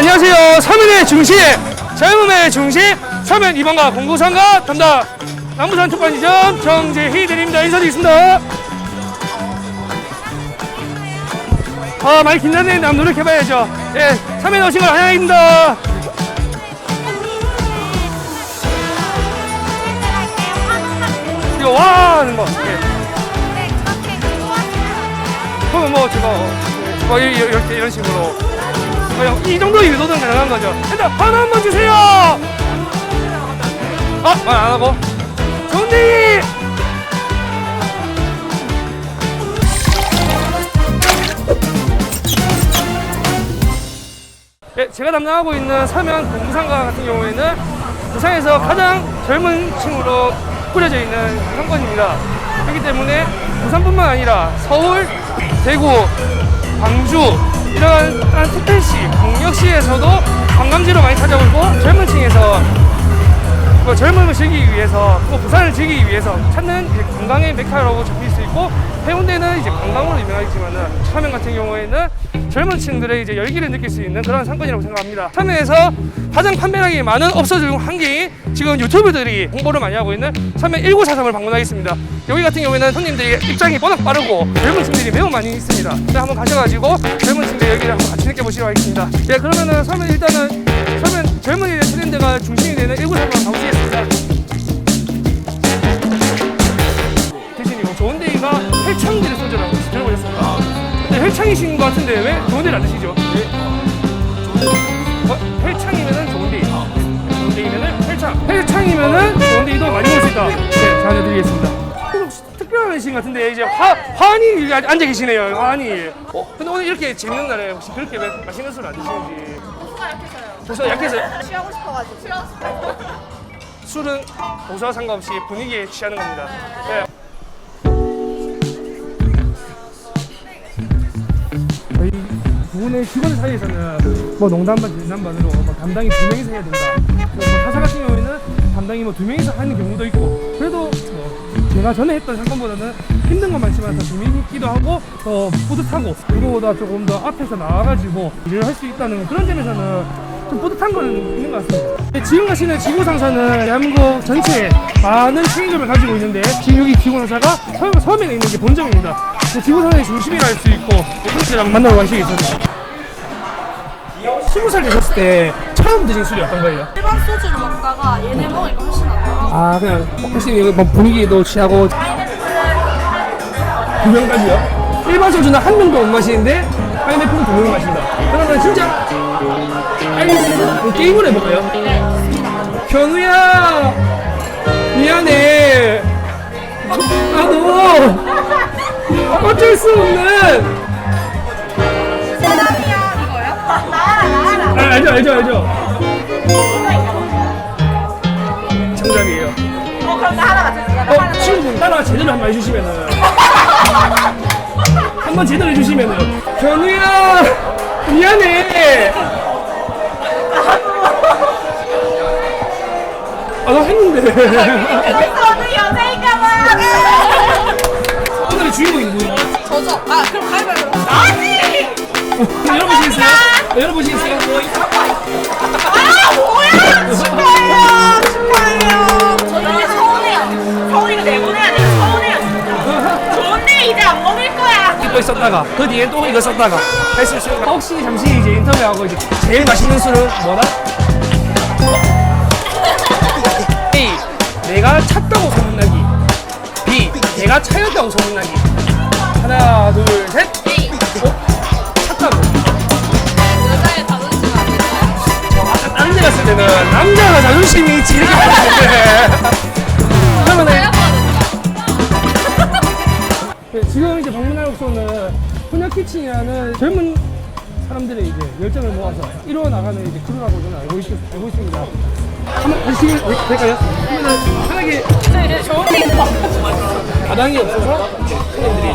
안녕하세요. 서면의 중심, 젊음의 중심, 서면 2번가 공구상가 담당 남부산 특판지점 정재희 대리입니다. 인사드리겠습니다. 아, 많이 긴장되는데 한번 노력해봐야죠. 예, 서면 오신 걸 환영합니다. 이거 와 하는 거. 예. 그러면 뭐 제가 뭐 이렇게 이런 식으로 그냥 이 정도 유도는 가능한 거죠. 일단 하나 한번 주세요. 아, 말안 하고. 좋은데. 예, 제가 담당하고 있는 서면 공부상가 같은 경우에는 부산에서 가장 젊은 층으로 꾸려져 있는 상권입니다. 그렇기 때문에 부산뿐만 아니라 서울, 대구, 광주 이런 특별시, 광역시에서도 관광지로 많이 찾아오고 젊은 층에서 그 젊음을 즐기기 위해서 또 부산을 즐기기 위해서 찾는 관광의 메카라고 잡힐 수 있고 해운대는 이제 관광으로 유명하지만은 서면 같은 경우에는 젊은 층들의 이제 열기를 느낄 수 있는 그런 상권이라고 생각합니다. 서면에서 가장 판매량이 많은 업소 중 한 개인 지금 유튜브들이 홍보를 많이 하고 있는 서면 1943을 방문하겠습니다. 여기 같은 경우에는 손님들이 입장이 워낙 빠르고 젊은 층들이 매우 많이 있습니다. 네, 한번 가셔가지고 젊은 층들 열기를 한번 같이 느껴보시도록 하겠습니다. 네, 그러면은 서면 일단은 서면 젊은이의 트렌드가 중심이 되는 1943을 가보시겠습니다. 헬창이신 것 같은데 왜 좋은 데를 안 드시죠? 어, 헬창이면은 좋은 데이. 좋은 데이면은 헬창. 헬창이면은 좋은 데이도 많이 볼수 있다. 네, 잘 알려드리겠습니다. 혹시 특별한 신 같은데 이제 화, 환이 앉아 계시네요. 환이. 어, 근데 오늘 이렇게 재밌는 날에 혹시 그렇게 마- 맛있는 술안 드시는지? 도수가 약해서요? 취하고 싶어가지고 취하고 싶어 술은 도수와 상관없이 분위기에 취하는 겁니다. 네. 분의 직원 사이에서는 뭐 농담 반 진담 반으로 뭐 담당이 두 명이서 해야 된다. 뭐 타사 같은 경우에는 담당이 뭐 두 명이서 하는 경우도 있고 그래도 뭐 제가 전에 했던 사건보다는 힘든 건 많지만 더 재미있기도 하고 더 뿌듯하고 누구보다 조금 더 앞에서 나와가지고 일을 할 수 있다는 그런 점에서는 좀 뿌듯한 건 있는 것 같습니다. 네, 지금 가시는 지구상사는 대한민국 전체에 많은 책임감을 가지고 있는데 지금 여기 지구상사가 섬, 섬에 있는 게 본점입니다. 네, 지구상사의 중심이라 할 수 있고 선생님이랑 만나러 가시겠습니다. 스무 살 되셨을 때 처음 드신 술이 어떤 거예요? 일반 소주를 먹다가 얘네 먹으니까 훨씬 낫더라고 아 그냥 혹시 이거 뭐 분위기도 취하고 두 명까지요? 일반 소주는 한 명도 못 마시는데 파인애플은 두 명을 마신다. 그러면 진짜 알겠습니다. 게임을 해볼까요? 견우야 미안해. 나도 어쩔 수 없는. 아, 알죠 알죠 알죠. 정답이에요. 어 그럼 나 하나 나 어, 하나 친구분 따라 제대로 한번 해주시면은. 한번 제대로 해주시면은. 견우야 미안해. 아나 했는데. 저는 여자인가 봐. 오늘의 주인공이 누구야? 저죠. 아 그럼 가위바위보 아니! 어, 열어보시겠어요? 네, 열어보시겠어요? 아 뭐야? 축하해요 축하해요 저는 서운해요 서운이가 내보내야 돼요 서운해요 진짜 좋은데 이제 안 먹을 거야. 이거 있었다가 그 뒤에 또 이거 썼다가. 할수 있어요 혹시 잠시 이제 인터뷰하고 이제 제일 맛있는 술은 뭐다? A. 내가 찼다고 소문나기. B. 내가 차였다고 소문나기. 하나 둘 셋 남자가 자존심이 있지 이렇게 말하는데 그러면은 네, 지금 이제 방문할 업소는 혼약키친이라는 젊은 사람들의 이제 열정을 모아서 이루어 나가는 이제 크루라고 저는 알고, 있, 알고 있습니다. 한번 가시면 될까요? 그러면은 편하게 있어 가방이 없어서 손님들이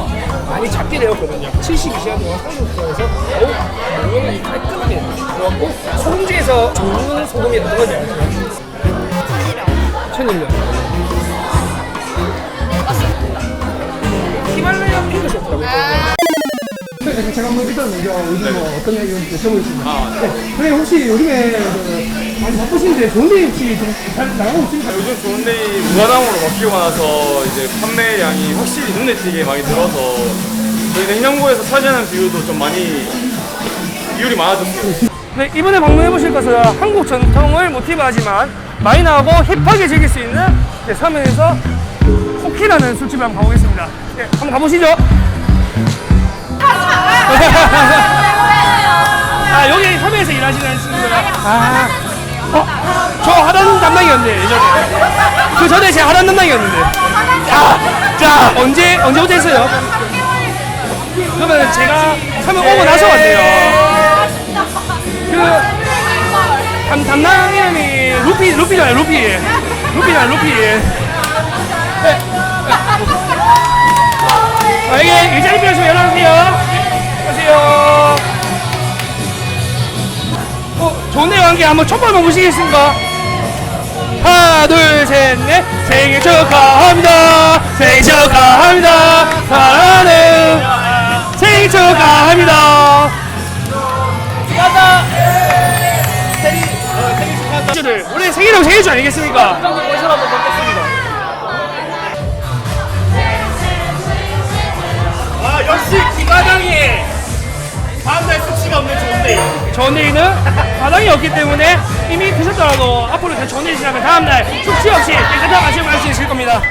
많이 잡게 되었거든요. 72시간 동안 한국에서 어우 모형이 깔끔하게 들어갔고 소금 지에서 좋은 소금이었던 거죠. 천일년. 히말라야 핑크 좋더라고요. 네, 제가 한번 일단 먼저 요즘 뭐 어떤 얘기 여쭤보겠습니다. 아, 네. 선생님 혹시 요즘에 그 많이 바쁘신데 좋은데 혹시 좀잘 나가고 있습니까? 요즘 좋은데이 무화담으로 바뀌고 나서 이제 판매량이 확실히 눈에 띄게 많이 늘어서 저희 냉장고에서 차지하는 비율도 좀 많이 비율이 많아졌어요. 네, 이번에 방문해 보실 것은 한국 전통을 모티브 하지만 마이너하고 힙하게 즐길 수 있는 네, 서면에서 코키라는 술집을 한번 가보겠습니다. 네, 한번 가보시죠. 아, 여기 서면에서 일하시는 친구가 아, 어, 저 하단 담당이었는데 예전에. 그 전에 제가 하단 담당이었는데. 자, 자 언제 언제부터 했어요? 그러면 제가 서면 오고 나서 왔네요. 그 담, 담당 이름이 루피 루피잖아요 루피. 루피잖아요 루피. 네. 아, 이게 일자리 필요하시면 연락주세요. 안녕하세요. 어, 좋은데요 한개. 한번 촛불 한번 보시겠습니까 하나 둘셋넷. 생일 축하합니다. 생일 축하합니다. 사랑하는 생일 축하합니다 생일을 올해 생일하고 생일주 아니겠습니까? 아, 역시 기가당이 다음날 숙취가 없는 좋은데. 전일이는 바닥이 없기 때문에 이미 드셨더라도 앞으로 그 전일 지나면 다음날 숙취 없이 깨끗한 아침을 할 수 있을 겁니다.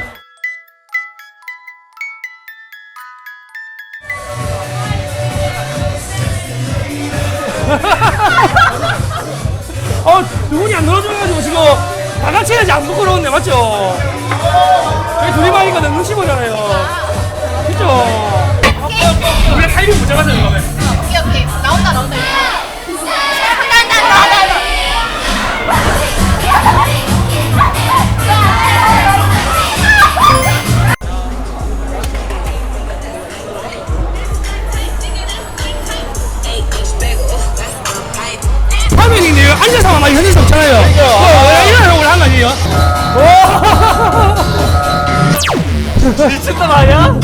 어, 두 분이 안 놀아줘가지고 지금 다 같이 해야지 안 부끄러운데, 맞죠? 저희 둘이 마니까 눈치 보잖아요. 그죠? 우리가 타이밍 못 잡았어요, 이거는. 오케이 오케이 나온다 나온다 미친놈 아니야?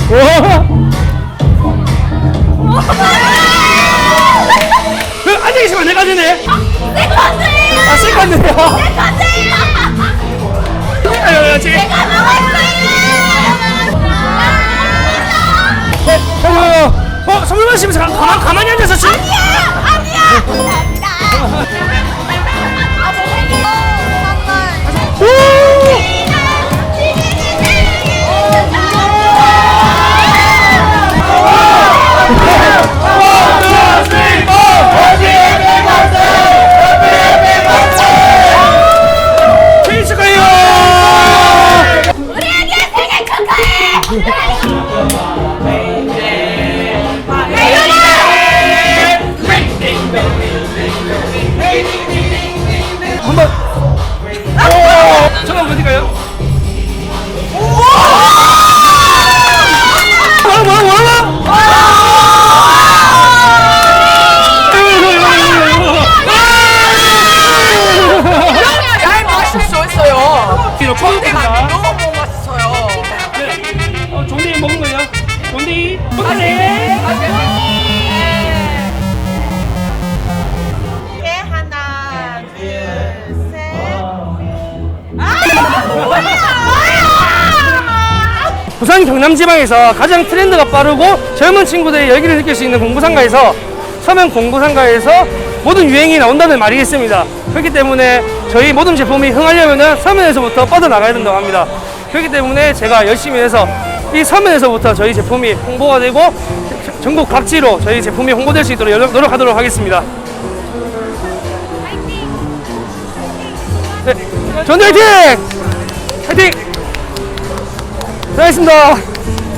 그 앉아 계시면 내가 되네. 내 아, 쓸 건데요. 내 아유, 지금. 내가 먹었어요 어, 어, 선물 마시면서 가, 가만, 가만히 앉아서 지금. 아니야 아니야 부산 경남지방에서 가장 트렌드가 빠르고 젊은 친구들의 열기를 느낄 수 있는 공부상가에서 서면 공부상가에서 모든 유행이 나온다는 말이 있습니다. 그렇기 때문에 저희 모든 제품이 흥하려면 서면에서부터 뻗어나가야 된다고 합니다. 그렇기 때문에 제가 열심히 해서 이 서면에서부터 저희 제품이 홍보가 되고 전국 각지로 저희 제품이 홍보될 수 있도록 노력- 노력하도록 하겠습니다. 네, 전대 화이팅! 화이팅! 수고하셨습니다.